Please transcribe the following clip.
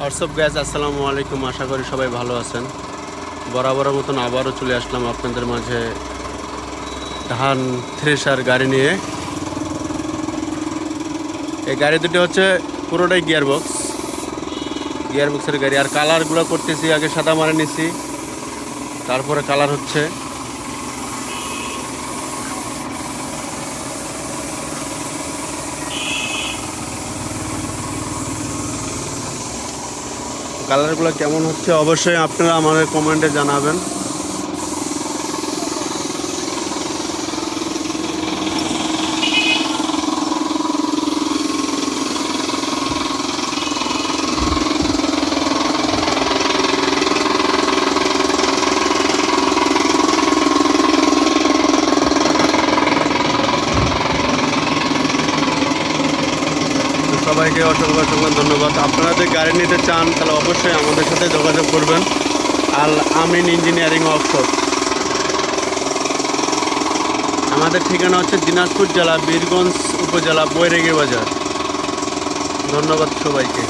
WhatsApp gas আসসালামু আলাইকুম আশা করি সবাই ভালো আছেন বরাবরের মতন আবারও চলে আসলাম আপনাদের মাঝে ধান থ্রেশার গাড়ি নিয়ে। এই গাড়ি দুটি হচ্ছে পুরোটাই গিয়ার বক্স গিয়ার বক্সের গাড়ি। আর কালারগুলো করতেছি, আগে সাদা মারে নিছি। তারপরে কালার হচ্ছে কালারগুলো কেমন হচ্ছে অবশ্যই আপনারা আমাদের কমেন্টে জানাবেন। সবাইকে অসংখ্য অসংখ্য ধন্যবাদ। আপনারা যদি গাড়ি নিতে চান, তাহলে অবশ্যই আমাদের সাথে যোগাযোগ করবেন। আল আমিন ইঞ্জিনিয়ারিং ওয়ার্কশপ আমাদের ঠিকানা হচ্ছে দিনাজপুর জেলা বীরগঞ্জ উপজেলা বৈরেগি বাজার। ধন্যবাদ সবাইকে।